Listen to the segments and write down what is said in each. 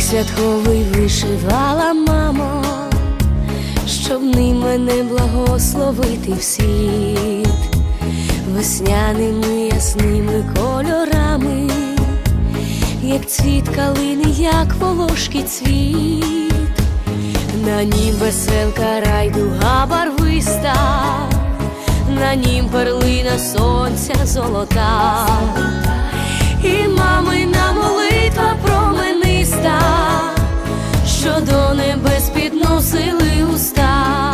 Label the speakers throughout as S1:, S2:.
S1: святковий вишивала мамо, щоб ним мене благословити в весняними ясними кольорами, як цвіт калини, як волошки цвіт, на нім веселка райдуга барвиста, на нім перлина сонця золота. Що до небес підносили уста,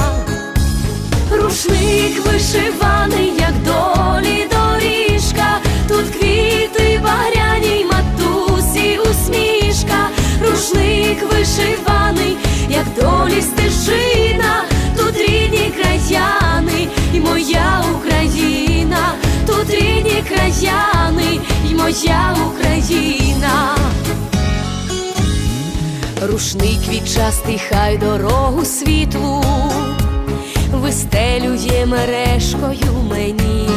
S1: рушник вишиваний, як долі доріжка, тут квіти багряні матусі усмішка, рушник вишиваний, як долі стежина, тут рідні краяни, і моя Україна, тут рідні краяни, і моя Україна. Рушник квітчастий, хай дорогу світлу вистелює мережкою мені.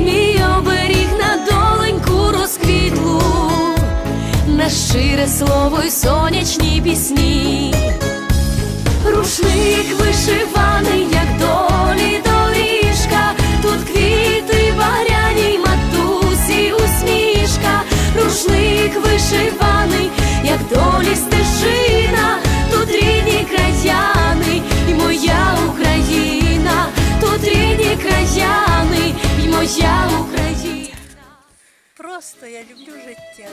S1: Мій оберіг на доленьку розквітлу, на щире слово й сонячні пісні.
S2: Просто я люблю життя.